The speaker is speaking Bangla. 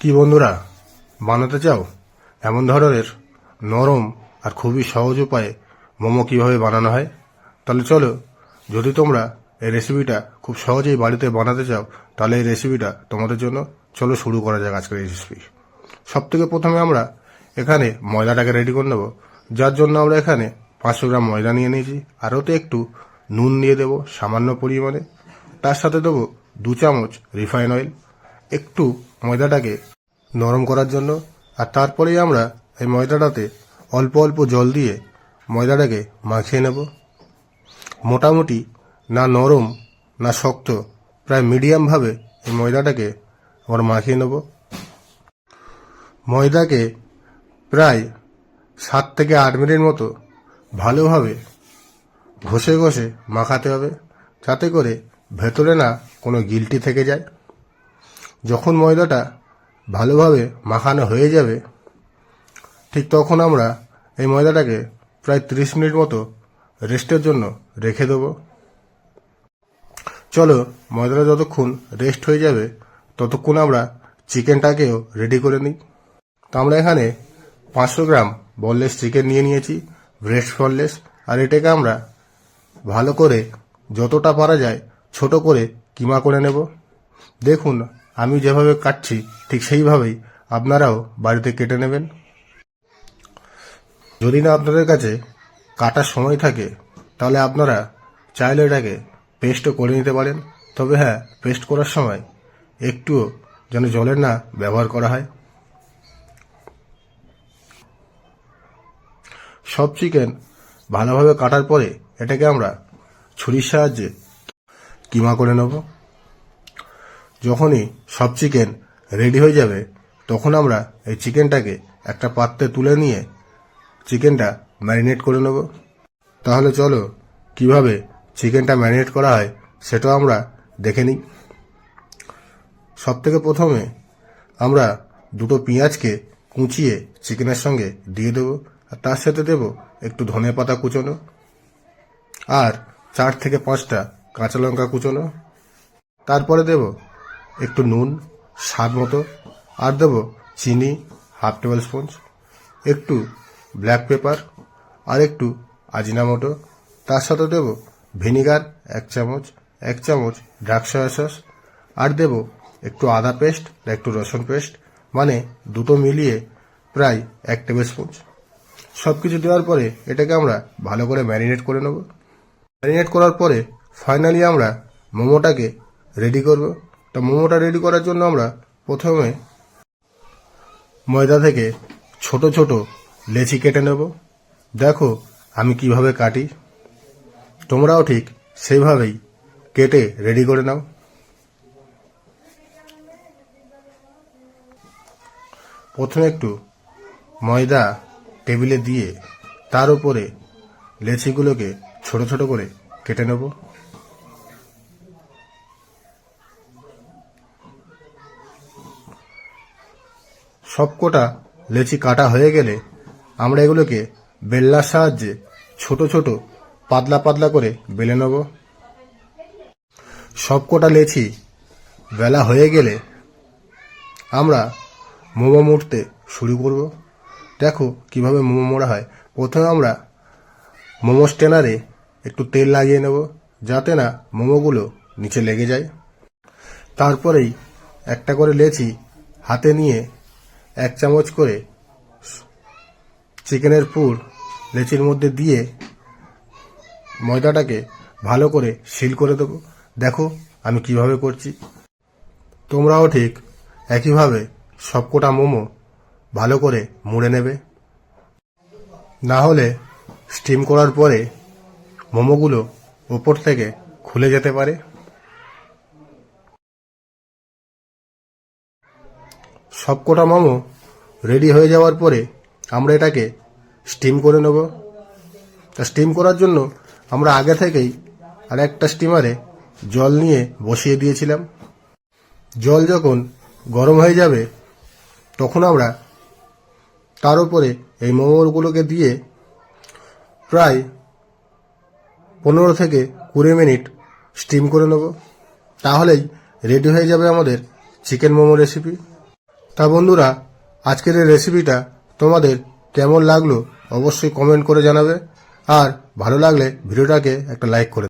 কি বন্ধুরা, বানাতে চাও? এমন ধরনের নরম আর খুবই সহজ উপায়ে মোমো কীভাবে বানানো হয়? তাহলে চলো, যদি তোমরা এই রেসিপিটা খুব সহজেই বাড়িতে বানাতে চাও, তাহলে এই রেসিপিটা তোমাদের জন্য চলো শুরু করা যাক আজকের এই রেসিপি সব থেকে প্রথমে আমরা এখানে ময়দাটাকে রেডি করে নেব। যার জন্য আমরা এখানে পাঁচশো গ্রাম ময়দা নিয়ে নিয়েছি। আর ওতে একটু নুন দিয়ে দেবো সামান্য পরিমাণে। তার সাথে দেবো দু চামচ রিফাইন অয়েল একটু ময়দাটাকে নরম করার জন্য, আর তারপরেই আমরা এই ময়দাটাতে অল্প অল্প জল দিয়ে ময়দাটাকে মাখিয়ে নেব। মোটামুটি না নরম, না শক্ত, প্রায় মিডিয়ামভাবে এই ময়দাটাকে আমরা মাখিয়ে নেব। ময়দাকে প্রায় সাত থেকে আট মিনিট মতো ভালোভাবে ঘষে ঘষে মাখাতে হবে, যাতে করে ভেতরে না কোনো গিলটি থেকে যায়। যখন ময়দাটা ভালোভাবে মাখানো হয়ে যাবে, ঠিক তখন আমরা এই ময়দাটাকে প্রায় তিরিশ মিনিট মতো রেস্টের জন্য রেখে দেবো। চলো, ময়দাটা যতক্ষণ রেস্ট হয়ে যাবে, ততক্ষণ আমরা চিকেনটাকেও রেডি করে নিই। তো আমরা এখানে পাঁচশো গ্রাম বললেস চিকেন নিয়ে নিয়েছি ব্রেস্ট বললেস, আর এটাকে আমরা ভালো করে যতটা পারা যায় ছোট করে কিমা করে নেব। দেখুন আমি যেভাবে কাটছি, ঠিক সেইভাবেই আপনারাও বাড়িতে কেটে নেবেন। যদি না আপনাদের কাছে কাটার সময় থাকে, তাহলে আপনারা চাইলে এটাকে পেস্টও করে নিতে পারেন। তবে হ্যাঁ পেস্ট করার সময় একটুও যেন জলের না ব্যবহার করা হয়। সব চিকেন ভালোভাবে কাটার পরে এটাকে আমরা ছুরির সাহায্যে কিমা করে নেব। যখনই সব চিকেন রেডি হয়ে যাবে, তখন আমরা এই চিকেনটাকে একটা পাত্রে তুলে নিয়ে চিকেনটা ম্যারিনেট করে নেব। তাহলে চলো, কীভাবে চিকেনটা ম্যারিনেট করা হয় সেটাও আমরা দেখে নিই। সব থেকে প্রথমে আমরা দুটো পেঁয়াজকে কুচিয়ে চিকেনের সঙ্গে দিয়ে দেবো, আর তার সাথে দেব একটু ধনে পাতা কুচোনো, আর চার থেকে পাঁচটা কাঁচা লঙ্কা কুচোনো। তারপরে দেব একটু নুন, স্বাদ মতো, আর দেব চিনি, হাফ টেবিল স্পুন একটু ব্ল্যাক পেপার, আর একটু আজিনামোটো তার সাথে দেব ভিনিগার, এক চামচ এক চামচ ডার্ক সয়া সস, আর দেব একটু আদা পেস্ট আর একটু রসুন পেস্ট মানে দুটো মিলিয়ে প্রায় এক টেবিল স্পুন সব কিছু দেওয়ার পরে এটাকে আমরা ভালো করে ম্যারিনেট করে নেব। ম্যারিনেট করার পরে ফাইনালি আমরা মোমোটাকে রেডি করব। তো মোমোটা রেডি করার জন্য আমরা প্রথমে ময়দা থেকে ছোট ছোট লেচি কেটে নেব। দেখো আমি কীভাবে কাটি। তোমরাও ঠিক সেইভাবেই কেটে রেডি করে নাও। প্রথমে একটু ময়দা টেবিলে দিয়ে তার উপরে লেচিগুলোকে ছোট ছোট করে কেটে নেব। সবকটা লেচি কাটা হয়ে গেলে আমরা এগুলোকে বেল্লার সাহায্যে ছোট ছোট পাতলা পাতলা করে বেলে নেব। সবকটা লেচি বেলা হয়ে গেলে আমরা মোমো মুড়তে শুরু করব। দেখো কীভাবে মোমো মোড়া হয়। প্রথমে আমরা মোমো স্টেনারে একটু তেল লাগিয়ে নেব যাতে না মোমোগুলো নিচে লেগে যায়। তারপরেই একটা করে লেচি হাতে নিয়ে এক চামচ করে চিকেনের পুর লেচির মধ্যে দিয়ে ময়দাটাকে ভালো করে সিল করে দেবো। দেখো আমি কীভাবে করছি। তোমরাও ঠিক একইভাবে সবকটা মোমো ভালো করে মুড়ে নেবে। না হলে স্টিম করার পরে মোমোগুলো ওপর থেকে খুলে যেতে পারে। সবকটা মোমো রেডি হয়ে যাওয়ার পরে আমরা এটাকে স্টিম করে নেব। তা স্টিম করার জন্য আমরা আগে থেকেই আর একটা স্টিমারে জল নিয়ে বসিয়ে দিয়েছিলাম। জল যখন গরম হয়ে যাবে, তখন আমরা তার উপরে এই মোমোগুলোকে দিয়ে প্রায় পনেরো থেকে কুড়ি মিনিট স্টিম করে নেব। তাহলেই রেডি হয়ে যাবে আমাদের চিকেন মোমো রেসিপি তা বন্ধুরা আজকের এই রেসিপিটা তোমাদের কেমন লাগল অবশ্যই কমেন্ট করে জানাবে। আর ভালো লাগলে ভিডিওটাকে একটা লাইক করে